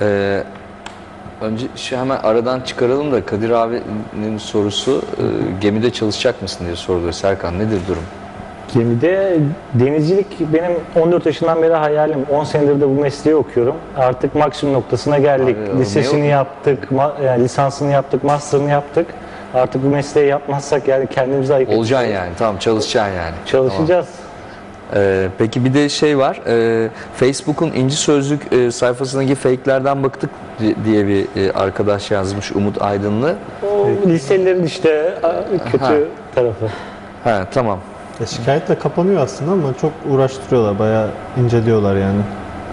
Ee, önce şu hemen aradan çıkaralım da Kadir abinin sorusu e, gemide çalışacak mısın diye soruluyor. Serkan nedir durum? Gemide denizcilik benim 14 yaşından beri hayalim. 10 senedir de bu mesleği okuyorum. Artık maksimum noktasına geldik. Abi, Lisesini yaptık, ma- yani lisansını yaptık, master'ını yaptık. Artık bu mesleği yapmazsak yani kendimizi ayıp Olacaksın yani tamam çalışacaksın yani. Çalışacağız. Ee, peki bir de şey var. e, Facebook'un İnci Sözlük e, sayfasındaki fake'lerden baktık di- diye bir e, arkadaş yazmış Umut Aydınlı. O liselerin işte kötü Ha. tarafı. Ha tamam. Ya şikayet de kapanıyor aslında ama çok uğraştırıyorlar. Bayağı inceliyorlar yani.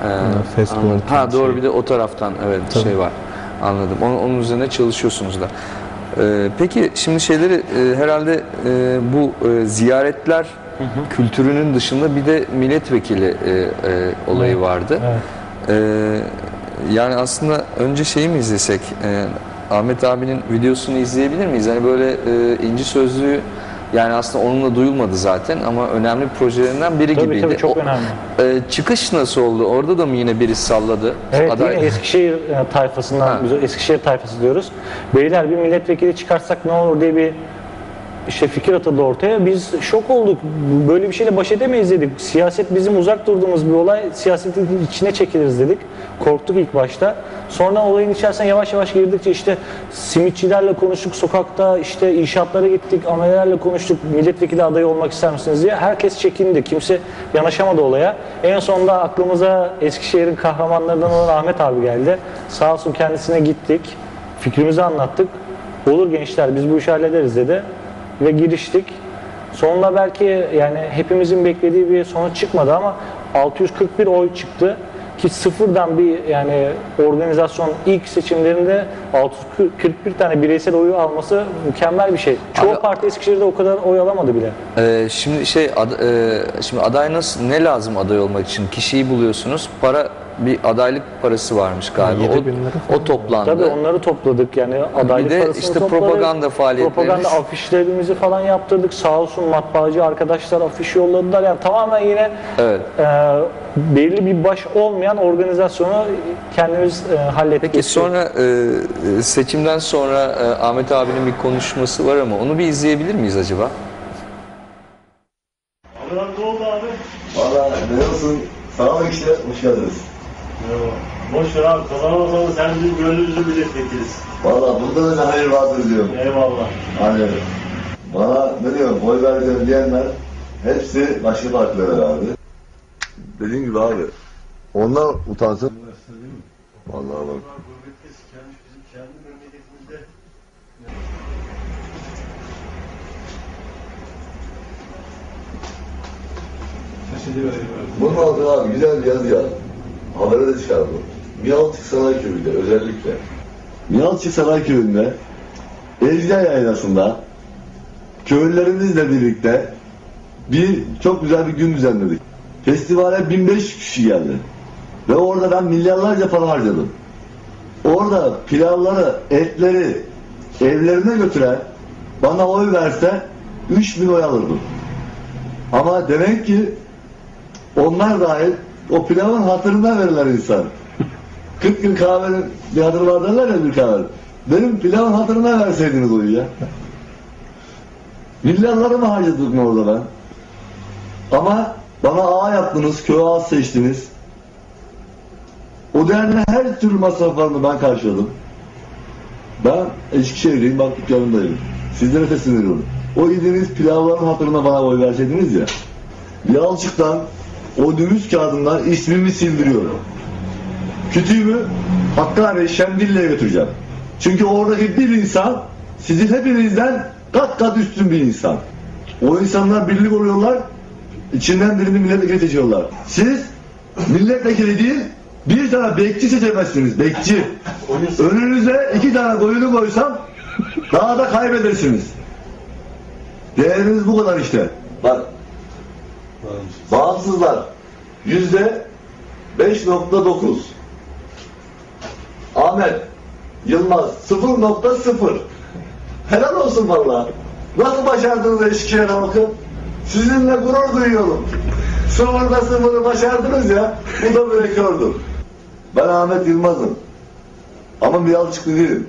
Ee, Facebook'un. Ha tabii doğru şey. bir de o taraftan evet şey var. Anladım. Onun, onun üzerine çalışıyorsunuz da. Ee, peki şimdi şeyleri e, herhalde e, bu e, ziyaretler kültürünün dışında bir de milletvekili e, e, olayı vardı. Evet. Ee, yani aslında önce şeyi mi izlesek? Ee, Ahmet abinin videosunu izleyebilir miyiz? Hani böyle e, inci sözlüğü yani aslında onunla duyulmadı zaten ama önemli projelerinden biri Tabii gibiydi. tabii çok O- önemli. ee, çıkış nasıl oldu? Orada da mı yine biri salladı? Evet Aday- yine Eskişehir e, tayfasından, Ha. biz Eskişehir tayfası diyoruz. Beyler bir milletvekili çıkarsak ne olur diye bir işte fikir atıldı ortaya. Biz şok olduk. Böyle bir şeyle baş edemeyiz dedik. Siyaset bizim uzak durduğumuz bir olay. Siyasetin içine çekiliriz dedik. Korktuk ilk başta. Sonra olayın içerisine yavaş yavaş girdikçe işte simitçilerle konuştuk sokakta, işte inşaatlara gittik, amelelerle konuştuk. Milletvekili adayı olmak ister misiniz diye. Herkes çekindi. Kimse yanaşamadı olaya. En sonunda aklımıza Eskişehir'in kahramanlarından olan Ahmet abi geldi. Sağ olsun kendisine gittik. Fikrimizi anlattık. Olur gençler biz bu işi hallederiz dedi ve giriştik. Sonunda belki yani hepimizin beklediği bir sonuç çıkmadı ama 641 oy çıktı ki sıfırdan bir yani organizasyon ilk seçimlerinde 641 tane bireysel oyu alması mükemmel bir şey. Çoğu Abi- parti Eskişehir'de o kadar oy alamadı bile. Ee, şimdi şey ad- e, şimdi aday nasıl ne lazım aday olmak için? Kişiyi buluyorsunuz. Para bir adaylık parası varmış galiba. O, o toplandı. Tabii onları topladık yani adaylık Bir de parasını işte topladık. propaganda faaliyetleri. Propaganda afişlerimizi falan yaptırdık. Sağ olsun matbaacı arkadaşlar afiş yolladılar. Yani tamamen yine Evet. e, belli bir baş olmayan organizasyonu kendimiz e, hallettik. Peki sonra e, seçimden sonra e, Ahmet abinin bir konuşması var ama onu bir izleyebilir miyiz acaba? Abi lan ne oldu abi? Valla ne olsun? Sağ olun işte, hoş geldiniz. Boş ver abi kazanamasan da sen bizim gönlümüzün milletvekiliz. Valla burada da ne hayır vardır diyorum. Eyvallah. Hani bana ne diyorum, oy vereceğim diyenler hepsi başka partiler abi. Dediğim gibi abi, onlar utansın. Vallahi bak. Bizim kendi memleketimizde Bunun altına abi güzel bir yazı yaz. Habere de çıkar bu. Miyalçık Sanayi Köyü'nde özellikle. Miyalçık Sanayi Köyü'nde Ejder Yaylası'nda köylülerimizle birlikte bir çok güzel bir gün düzenledik. Festivale 1500 kişi geldi. Ve orada ben milyarlarca para harcadım. Orada pilavları, etleri evlerine götüren bana oy verse 3000 oy alırdım. Ama demek ki onlar dahil o pilavın hatırına verirler insan. 40 gün kahvenin bir hatırı var derler ya bir kahve. Benim pilavın hatırına verseydiniz oyu ya. Milyarlarımı harcadım orada ben. Ama bana ağa yaptınız, köy ağası seçtiniz. O denli her türlü masraflarını ben karşıladım. Ben Eskişehir'liyim, bak dükkanındayım. Sizlere sesleniyorum. O yediğiniz pilavların hatırına bana oy verseydiniz ya. Yalçık'tan o dümüz kağıdından ismimi sildiriyorum. Kütüğümü Hakkari Şemdinli'ye götüreceğim. Çünkü oradaki bir insan sizin hepinizden kat kat üstün bir insan. O insanlar birlik oluyorlar, içinden birini milletvekili seçiyorlar. Siz milletvekili değil, bir tane bekçi seçemezsiniz, bekçi. Önünüze iki tane koyunu koysam daha da kaybedersiniz. Değeriniz bu kadar işte. Bak, bağımsızlar yüzde 5.9. Ahmet Yılmaz 0.0. Helal olsun valla. Nasıl başardınız Eskişehir halkı? Sizinle gurur duyuyorum. Sonunda sıfırı başardınız ya. Bu da bir rekordur. Ben Ahmet Yılmaz'ım. Ama bir yalçıklı değilim.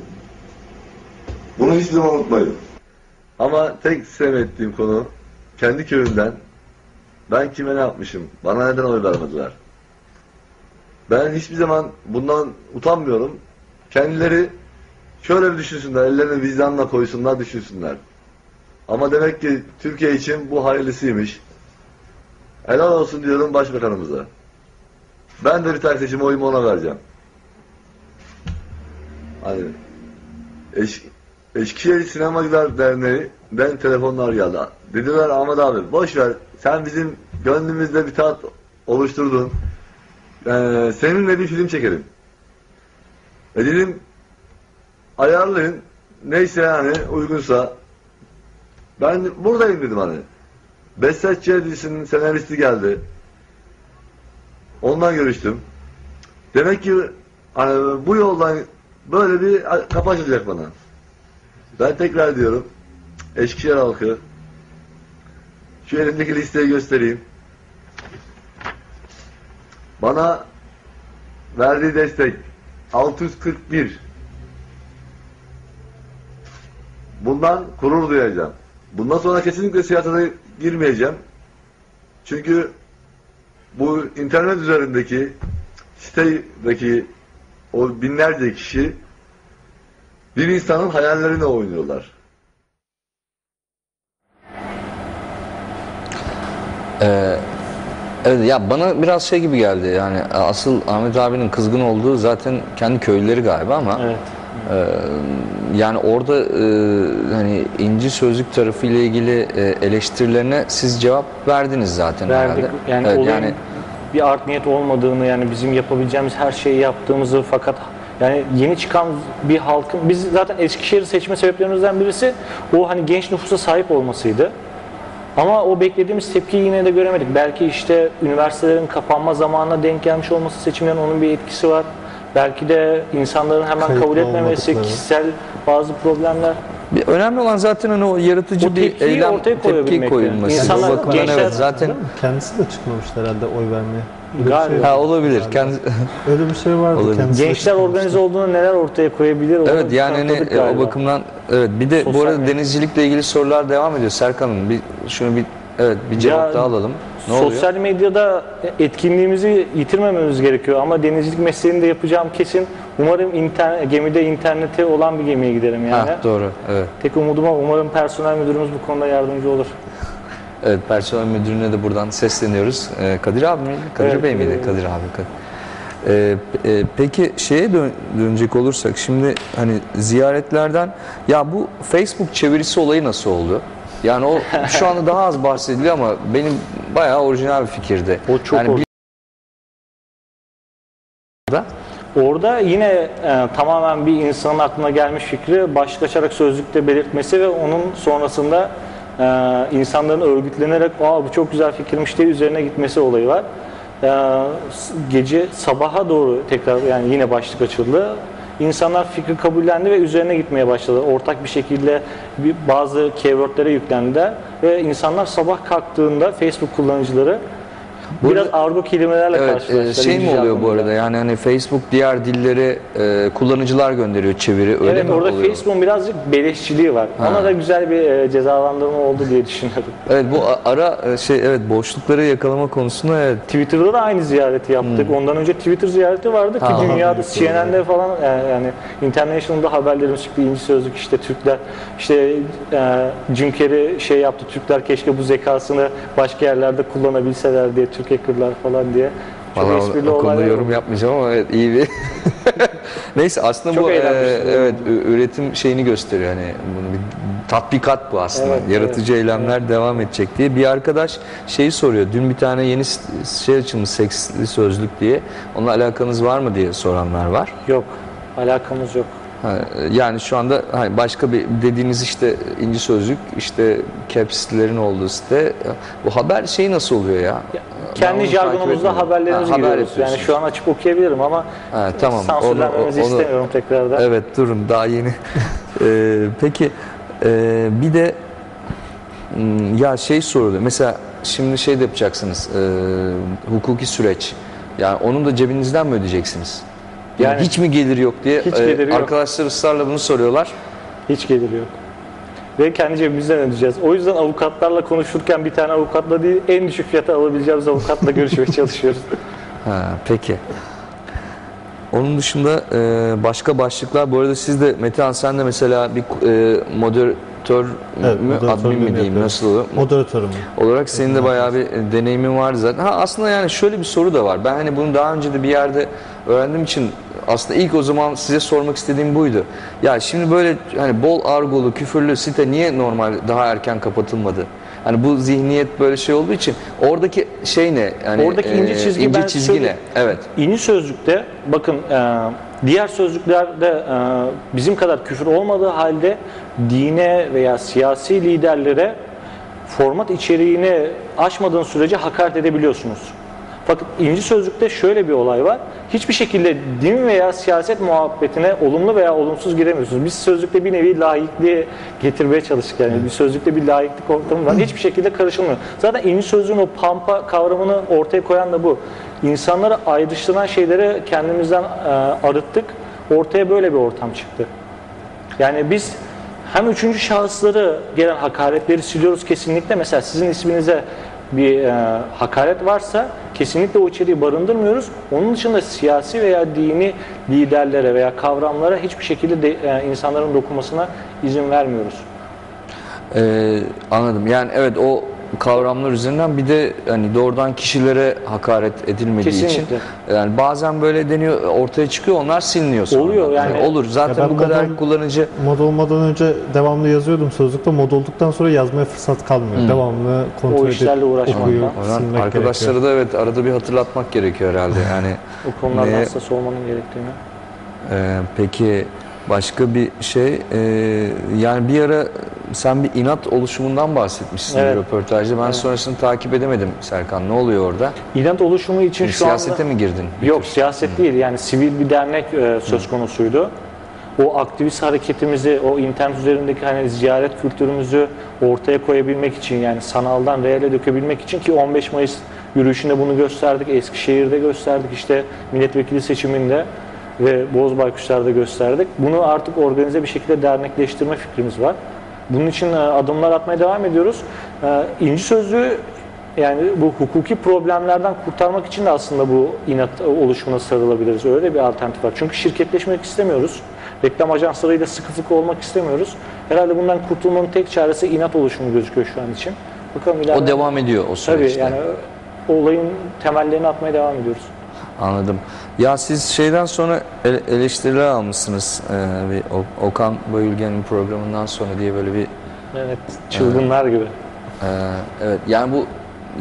Bunu hiç zaman unutmayın. Ama tek sevmettiğim konu kendi köyümden ben kime ne yapmışım? Bana neden oy vermediler? Ben hiçbir zaman bundan utanmıyorum. Kendileri şöyle bir düşünsünler, ellerini vicdanla koysunlar, düşünsünler. Ama demek ki Türkiye için bu hayırlısıymış. Helal olsun diyorum başbakanımıza. Ben de bir tane seçim oyumu ona vereceğim. Hani Eş, Eskişehir Sinemacılar Derneği'den telefonlar geldi. Dediler Ahmet abi boş ver sen bizim gönlümüzde bir tat oluşturdun. Ee, seninle bir film çekelim. E dedim ayarlayın neyse yani uygunsa ben buradayım dedim hani. Bessetçi dizisinin senaristi geldi. Ondan görüştüm. Demek ki hani bu yoldan böyle bir kapı açılacak bana. Ben tekrar diyorum. Eskişehir halkı şu elimdeki listeyi göstereyim. Bana verdiği destek 641 Bundan gurur duyacağım. Bundan sonra kesinlikle siyasete girmeyeceğim. Çünkü bu internet üzerindeki sitedeki o binlerce kişi bir insanın hayallerine oynuyorlar. Evet ya bana biraz şey gibi geldi yani asıl Ahmet abinin kızgın olduğu zaten kendi köylüleri galiba ama Evet. yani orada e, hani inci sözlük tarafı ile ilgili e, eleştirilerine siz cevap verdiniz zaten Verdik. herhalde. Yani Evet, olayın bir art niyet olmadığını yani bizim yapabileceğimiz her şeyi yaptığımızı fakat yani yeni çıkan bir halkın biz zaten Eskişehir'i seçme sebeplerimizden birisi o hani genç nüfusa sahip olmasıydı. Ama o beklediğimiz tepkiyi yine de göremedik. Belki işte üniversitelerin kapanma zamanına denk gelmiş olması seçimlerin onun bir etkisi var. Belki de insanların hemen Kayıtlı kabul etmemesi, kişisel bazı problemler. Bir önemli olan zaten hani o yaratıcı O bir eylem ortaya tepki koyulması. İnsanlar, gençler- evet zaten? Kendisi de çıkmamıştı herhalde oy vermeye. Bir Galiba. şey ha olabilir. Kendi Öyle bir şey vardı. Olabilir. Gençler organize olduğunu neler ortaya koyabilir onu Evet yani hani e, o bakımdan evet bir de bu Sosyal arada medya. denizcilikle ilgili sorular devam ediyor Serkan'ım. Bir şunu bir evet bir cevap Ya, daha alalım. Ne oluyor? Sosyal medyada etkinliğimizi yitirmememiz gerekiyor ama denizcilik mesleğini de yapacağım kesin. Umarım internet, gemide interneti olan bir gemiye giderim yani. Ha, doğru. Evet. Tek umudum o. Umarım personel müdürümüz bu konuda yardımcı olur. Evet, personel müdürüne de buradan sesleniyoruz. Ee, Kadir abi miydi? Kadir Evet, Bey miydi? evet. Kadir abi. Kadir. Ee, e, peki şeye dön- dönecek olursak şimdi hani ziyaretlerden ya bu Facebook çevirisi olayı nasıl oldu? Yani o şu anda daha az bahsediliyor ama benim bayağı orijinal bir fikirdi. O çok yani bir da Orada yine e, tamamen bir insanın aklına gelmiş fikri başlık açarak sözlükte belirtmesi ve onun sonrasında e, insanların örgütlenerek Aa, bu çok güzel fikirmiş diye üzerine gitmesi olayı var. E, s- gece sabaha doğru tekrar yani yine başlık açıldı. İnsanlar fikri kabullendi ve üzerine gitmeye başladı. Ortak bir şekilde bazı keywordlere yüklendiler ve insanlar sabah kalktığında Facebook kullanıcıları biraz argo kelimelerle Evet, karşılaştılar. e, şey mi oluyor bu arada? Yani hani Facebook diğer dilleri e, kullanıcılar gönderiyor çeviri öyle evet mi orada oluyor? Facebook'un birazcık beleşçiliği var. Ona da güzel bir e, cezalandırma oldu diye düşünüyorum. Evet bu ara e, şey evet boşlukları yakalama konusunda evet Twitter'da da aynı ziyareti yaptık. Ondan önce Twitter ziyareti vardı ki Hmm. Ha, dünyada CNN'de falan yani, yani International'da haberlerimiz çıktı. İnci Sözlük işte Türkler işte e, Jim Carrey şey yaptı. Türkler keşke bu zekasını başka yerlerde kullanabilseler diye Türk hackerlar falan diye. Çok Valla esprili olaylar yorum oldu. yapmayacağım ama evet iyi bir Neyse aslında Çok bu e, evet üretim şeyini gösteriyor hani bunu bir tatbikat bu aslında. Evet, Yaratıcı eylemler devam edecek diye. Bir arkadaş şeyi soruyor. Dün bir tane yeni şey açılmış seksli sözlük diye. Onunla alakanız var mı diye soranlar var. Yok. Alakamız yok. Yani şu anda hani başka bir dediğiniz işte inci sözlük işte caps'lerin olduğu site bu haber şeyi nasıl oluyor ya? Ben Kendi jargonumuzda haberlerimizi Ha, haber giriyoruz. Yani şu an açıp okuyabilirim ama Ha, tamam. sansürlenmemizi Onu- onu- istemiyorum tekrardan. Evet durun daha yeni. Ee, peki e, bir de hmm, ya şey soruluyor. Mesela şimdi şey de yapacaksınız. e, hukuki süreç. Yani onun da cebinizden mi ödeyeceksiniz? Yani, hiç mi gelir yok diye Hiç e, geliri yok. arkadaşlar ısrarla bunu soruyorlar. Hiç gelir yok. Ve kendi cebimizden ödeyeceğiz. O yüzden avukatlarla konuşurken bir tane avukatla değil, en düşük fiyata alabileceğimiz avukatla görüşmeye çalışıyoruz. Ha, peki. Onun dışında e, başka başlıklar. Bu arada siz de Metehan sen de mesela bir e, moderatör Evet, mü, admin mi diyeyim nasıl olur? Moderatörüm. olarak senin de bayağı bir e, deneyimin vardı zaten. Ha aslında yani şöyle bir soru da var. Ben hani bunu daha önce de bir yerde öğrendiğim için aslında ilk o zaman size sormak istediğim buydu. Ya şimdi böyle hani bol argolu, küfürlü site niye normal daha erken kapatılmadı? Hani bu zihniyet böyle şey olduğu için oradaki şey ne? Yani Oradaki ince e, çizgi ince ben çizgi şöyle- ne? Evet. İni sözlükte bakın e, diğer sözlüklerde e, bizim kadar küfür olmadığı halde dine veya siyasi liderlere format içeriğini aşmadığın sürece hakaret edebiliyorsunuz. Fakat inci sözlükte şöyle bir olay var. Hiçbir şekilde din veya siyaset muhabbetine olumlu veya olumsuz giremiyorsunuz. Biz sözlükte bir nevi laikliği getirmeye çalıştık. Yani bir sözlükte bir laiklik ortamı var. Hiçbir şekilde karışılmıyor. Zaten inci sözlüğün o pampa kavramını ortaya koyan da bu. İnsanları ayrıştıran şeyleri kendimizden e, arıttık. Ortaya böyle bir ortam çıktı. Yani biz hem üçüncü şahısları gelen hakaretleri siliyoruz kesinlikle. Mesela sizin isminize bir e, hakaret varsa kesinlikle o içeriği barındırmıyoruz. Onun dışında siyasi veya dini liderlere veya kavramlara hiçbir şekilde de, e, insanların dokunmasına izin vermiyoruz. Ee, anladım. Yani evet o kavramlar üzerinden bir de hani doğrudan kişilere hakaret edilmediği Kesinlikle. için yani bazen böyle deniyor ortaya çıkıyor onlar siliniyor sonra. Oluyor yani. olur. Zaten Ya bu kadar modern- kullanıcı Mod olmadan önce devamlı yazıyordum sözlükte. Mod olduktan sonra yazmaya fırsat kalmıyor. Devamlı kontrol O işlerle edip silmek arkadaşlara gerekiyor. da evet arada bir hatırlatmak gerekiyor herhalde. Yani O konulardan hassas olmanın gerektiğini. e, peki başka bir şey e, yani bir ara sen bir inat oluşumundan bahsetmişsin Evet. bir röportajda. Ben sonrasını takip edemedim Serkan. Ne oluyor orada? İnat oluşumu için şu Siyasete anda... mi girdin? Yok tür? siyaset değil yani sivil bir dernek e, söz konusuydu. O aktivist hareketimizi, o internet üzerindeki hani ziyaret kültürümüzü ortaya koyabilmek için yani sanaldan reale dökebilmek için ki 15 Mayıs yürüyüşünde bunu gösterdik, Eskişehir'de gösterdik, işte milletvekili seçiminde ve Boz Baykuşlar'da gösterdik. Bunu artık organize bir şekilde dernekleştirme fikrimiz var. Bunun için e, adımlar atmaya devam ediyoruz. E, İnci Sözlüğü yani bu hukuki problemlerden kurtarmak için de aslında bu inat oluşumuna sarılabiliriz. Öyle bir alternatif var. Çünkü şirketleşmek istemiyoruz. Reklam ajanslarıyla sıkı fıkı olmak istemiyoruz. Herhalde bundan kurtulmanın tek çaresi inat oluşumu gözüküyor şu an için. Bakalım ileride. O devam ediyor o Tabii süreçte. yani olayın temellerini atmaya devam ediyoruz. Anladım. Ya siz şeyden sonra ele- eleştiriler almışsınız. Ee, bir O- Okan Bayülgen'in programından sonra diye böyle bir Evet, çılgınlar gibi. e, evet yani bu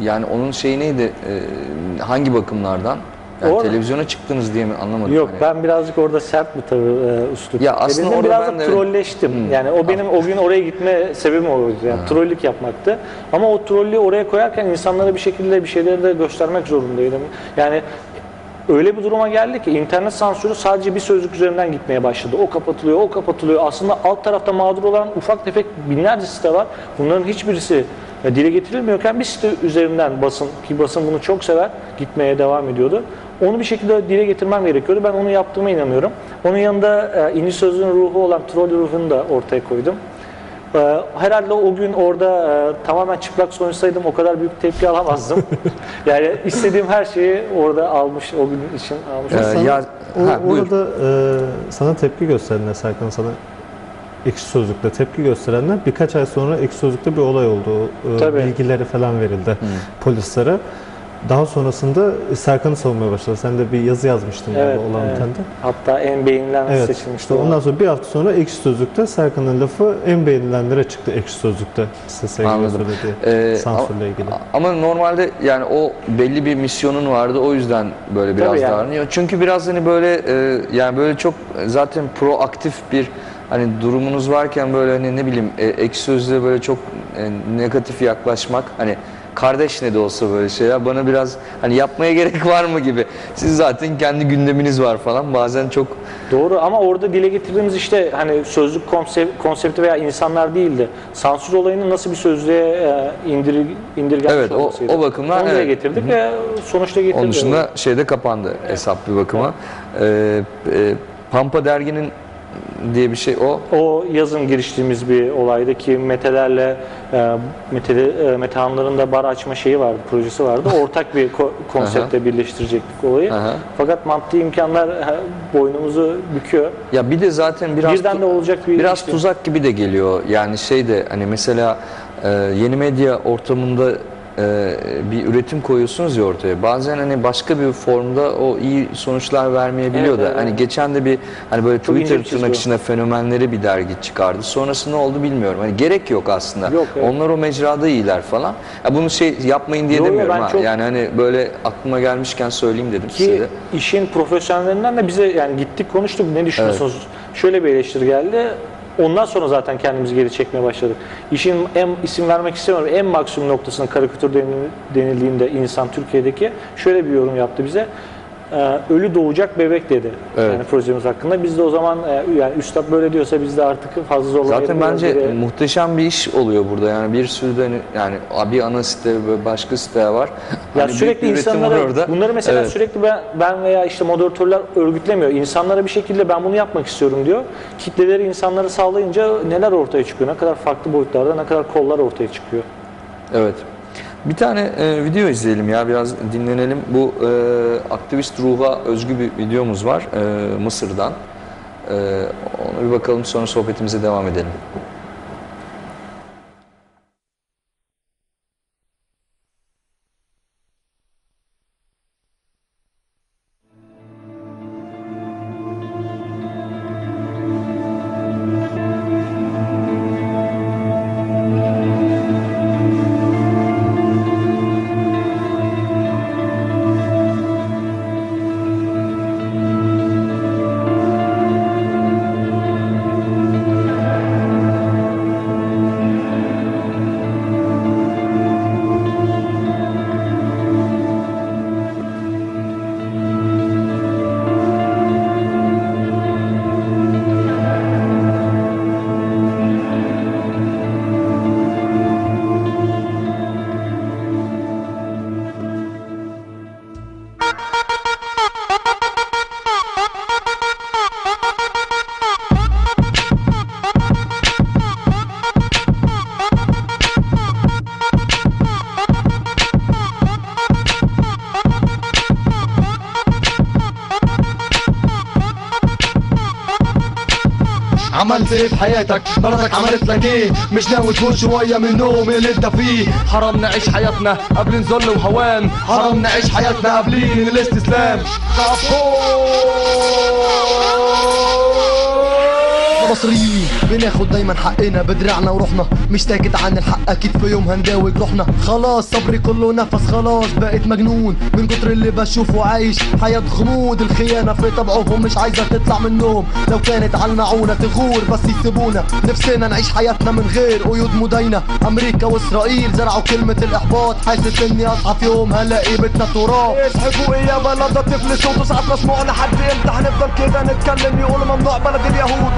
yani onun şeyi neydi? Ee, hangi bakımlardan? Yani Orada- televizyona çıktınız diye mi anlamadım. Yok hani. ben birazcık orada sert bir tavır e, üslup. Ya aslında Dedim, orada biraz ben da de- trolleştim. Hmm. Yani o benim o gün oraya gitme sebebim oydu. Yani trollük yapmaktı. Ama o trollüğü oraya koyarken insanlara bir şekilde bir şeyleri de göstermek zorundaydım. Yani öyle bir duruma geldi ki internet sansürü sadece bir sözlük üzerinden gitmeye başladı. O kapatılıyor, o kapatılıyor. Aslında alt tarafta mağdur olan ufak tefek binlerce site var. Bunların hiçbirisi e, dile getirilmiyorken bir site üzerinden basın ki basın bunu çok sever gitmeye devam ediyordu. Onu bir şekilde dile getirmem gerekiyordu. Ben onu yaptığıma inanıyorum. Onun yanında e, İnci Sözlüğün ruhu olan troll ruhunu da ortaya koydum. E, herhalde o gün orada e, tamamen çıplak sonuçsaydım o kadar büyük tepki alamazdım. yani istediğim her şeyi orada almış, o gün için almış. Ee, Sana- ya, o, ha, buyur. orada e, sana tepki gösterenler Serkan sana ekşi sözlükte tepki gösterenler birkaç ay sonra ekşi sözlükte bir olay oldu. E, Tabii. bilgileri falan verildi polislere. Daha sonrasında Serkan'ı savunmaya başladı. Sen de bir yazı yazmıştın Evet, galiba olan evet. bitende. Hatta en beğenilen Evet. seçilmişti. İşte o. ondan sonra bir hafta sonra ekşi sözlükte Serkan'ın lafı en beğenilenlere çıktı ekşi sözlükte. Anladım. söylediği Ee, sansürle ilgili. Ama normalde yani o belli bir misyonun vardı o yüzden böyle biraz Tabii yani. davranıyor. Çünkü biraz hani böyle e, yani böyle çok zaten proaktif bir hani durumunuz varken böyle hani ne bileyim e, ek sözle böyle çok e, negatif yaklaşmak hani kardeş ne de olsa böyle şeyler bana biraz hani yapmaya gerek var mı gibi. Siz zaten kendi gündeminiz var falan. Bazen çok Doğru ama orada dile getirdiğimiz işte hani sözlük konsept, konsepti veya insanlar değildi. Sansür olayının nasıl bir sözlüğe e, indir, indirgenmiş Evet, o- o bakımdan Onu evet. getirdik ve sonuçta getirdik. Onun dışında şeyde kapandı hesap bir bakıma. Ee, e, Pampa derginin diye bir şey o. O yazın giriştiğimiz bir olaydı ki Mete'lerle e, Mete, e, Metehanların da bar açma şeyi vardı, projesi vardı. Ortak bir ko- konsepte birleştirecektik olayı. Aha. Fakat maddi imkanlar boynumuzu büküyor. Ya bir de zaten biraz Birden de olacak bir biraz işte. tuzak gibi de geliyor. Yani şey de hani mesela e, yeni medya ortamında e, bir üretim koyuyorsunuz ya ortaya. Bazen hani başka bir formda o iyi sonuçlar vermeyebiliyor Evet, da. evet, Hani evet. geçen de bir hani böyle Çok Twitter tırnak içinde fenomenleri bir dergi çıkardı. Sonrası ne oldu bilmiyorum. Hani gerek yok aslında. Yok, evet. Onlar o mecrada iyiler falan. Ya bunu şey yapmayın diye Yo, yo, demiyorum ha. çok- Yani hani böyle aklıma gelmişken söyleyeyim dedim size Ki de. işin profesyonellerinden de bize yani gittik konuştuk ne düşünüyorsunuz? Şöyle bir eleştiri geldi. Ondan sonra zaten kendimizi geri çekmeye başladık. İşin en isim vermek istemiyorum. En maksimum noktasına karikatür denil- denildiğinde insan Türkiye'deki şöyle bir yorum yaptı bize. Ee, ölü doğacak bebek dedi. Evet. Yani projemiz hakkında. Biz de o zaman e, yani üstad böyle diyorsa biz de artık fazla zorlamayalım. Zaten bence geri- muhteşem bir iş oluyor burada. Yani bir sürü de hani- yani bir ana site ve başka siteler var. Ya Hani sürekli insanlara orada. bunları mesela Evet. sürekli ben, ben veya işte moderatörler örgütlemiyor. İnsanlara bir şekilde ben bunu yapmak istiyorum diyor. Kitleleri insanları sağlayınca neler ortaya çıkıyor? Ne kadar farklı boyutlarda ne kadar kollar ortaya çıkıyor. Evet. Bir tane e, video izleyelim ya biraz dinlenelim. Bu e, aktivist ruha özgü bir videomuz var e, Mısır'dan. E, ona bir bakalım sonra sohbetimize devam edelim. عملت إيه في حياتك بلدك عملت لك إيه؟ مش ناوي تقول شوية من النوم اللي انت فيه. حرام نعيش حياتنا قبل نذل وهوان. حرام نعيش حياتنا قبلين الاستسلام. مصريين. بناخد دايما حقنا بدراعنا وروحنا مش ساكت عن الحق أكيد في يوم هنداوي جروحنا خلاص صبري كله نفس خلاص بقيت مجنون. من كتر اللي بشوفه عايش حياة غموض. الخيانة في طبعهم مش عايزة تطلع منهم لو كانت على المعونة تغور بس يسيبونا. نفسنا نعيش حياتنا من غير قيود مداينة أمريكا وإسرائيل زرعوا كلمة الإحباط. حاسس إني أصحى في يوم هلاقي بيتنا تراب. اسحبوا إيه يا بلد طفل صوته ساعات مسموع لحد إمتى هنفضل كده نتكلم يقولوا ممنوع بلد اليهود.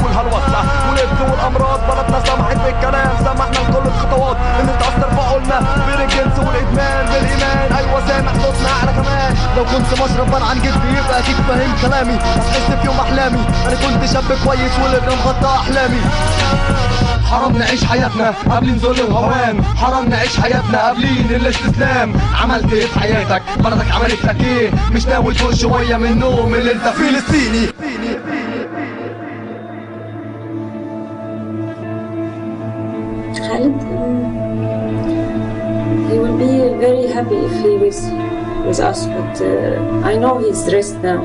والامراض بلدنا سمحت بالكلام سمحنا لكل الخطوات اللي تاثر عقولنا بين الجنس والإدمان بالإيمان. أيوه سامح صوتنا اعلى كمان. لو كنت مشربان عن جدي يبقى أكيد فاهم كلامي. هتحس في يوم أحلامي. أنا كنت شاب كويس والابن مغطى أحلامي. حرام نعيش حياتنا قبل نذل وهوان حرام نعيش حياتنا قبلين الاستسلام. عملت إيه في حياتك؟ بلدك عملت لك إيه؟ مش ناوي تقول شوية من النوم اللي أنت فلسطيني very happy if he was with us, but uh, I know he's stressed now.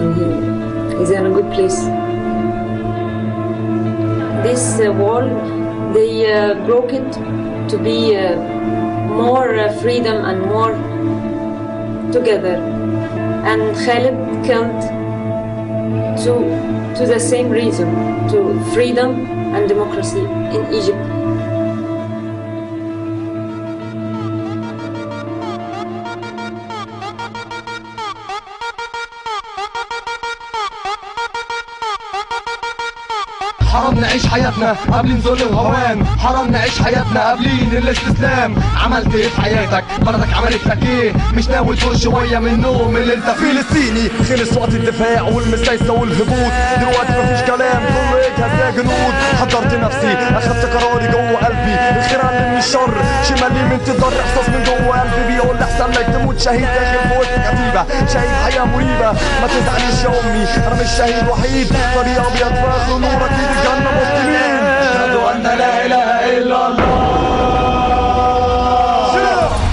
And he, he's in a good place. This uh, wall, they uh, broke it to be uh, more uh, freedom and more together. And Khalid came to, to the same reason, to freedom and democracy in Egypt. حياتنا قبل نزول الهوان. حرام نعيش حياتنا قبلين الاستسلام عملت إيه في حياتك؟ بلدك عملت لك إيه؟ مش ناوي تفوق شوية من النوم اللي أنت فيه. فلسطيني خلص وقت الدفاع والمسايسة والهبوط. دلوقتي مفيش كلام كله اجهز يا جنود. حضرت نفسي اخدت قراري جوه قلبي. الخير علمني من الشر شمالي من تضر احساس من جوه قلبي بيقول أحسن لك تموت. شهيد داخل فوق كتيبة. شهيد حياة مريبة. ما تزعليش يا أمي. أنا مش شهيد وحيد. طريق ابيض فاخر نورك ايد الجنة مسلمين اشهد ان لا إله إلا الله.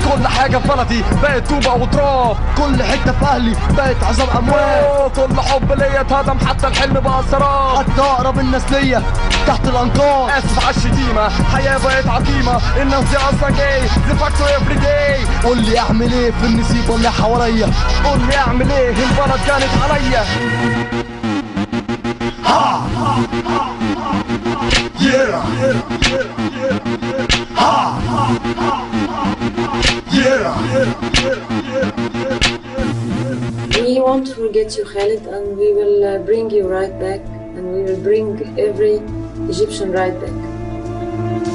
كل حاجة في بلدي بقت طوبة وتراب. كل حتة في أهلي بقت أموال. أوه، كل حب ليا اتهدم حتى الحلم بقى سراب. حتى أقرب الناس ليا تحت الأنقاض. آسف على الشتيمة. حياة بقت عقيمة. الناس دي أصلا جاي. زفاكتو افري داي قول لي أعمل إيه في النسيبه اللي حواليا. قول لي أعمل إيه البلد كانت عليا. We won't forget you, Khalid, and we will uh, bring you right back, and we will bring every Egyptian right back.